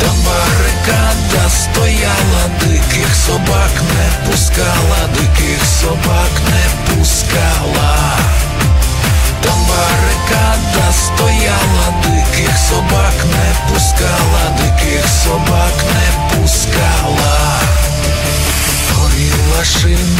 там барикада стояла, диких собак не пускала, диких собак не пускала. Там барикада стояла, диких собак не пускала, диких собак не пускала. Горіла шина,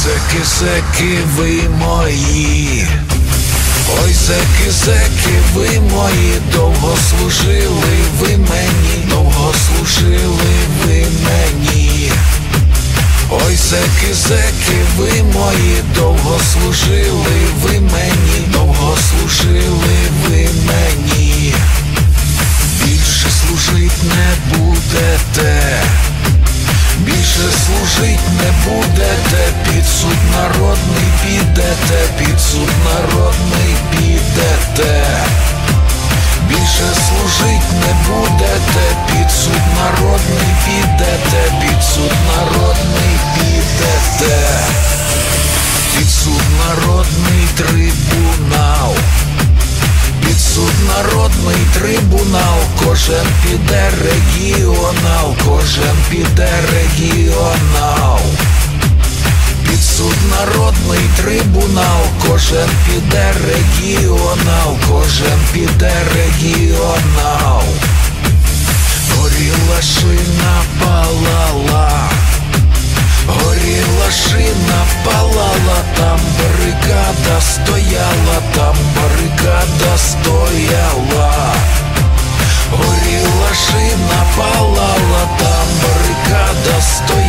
Ой, зеки, зеки, ви мої. Ой, секи, зеки, ви мої, довго служили ви мені, довго служили ви мені. Ой, секи, зеки, ви мої, довго служили ви мені, довго служили суд підете, під суд народний підете. Більше служить не будете, під суд народний підете, під підете, під трибунал, під суд народний трибунал, кожен піде регіонал, кожен піде регіонал народний трибунал, кожен піде регіонал, кожен піде регіонал, горіла шина палала, горіла шина палала, там барикада стояла, там барикада стояла, горіла шина палала, там барикада стояла.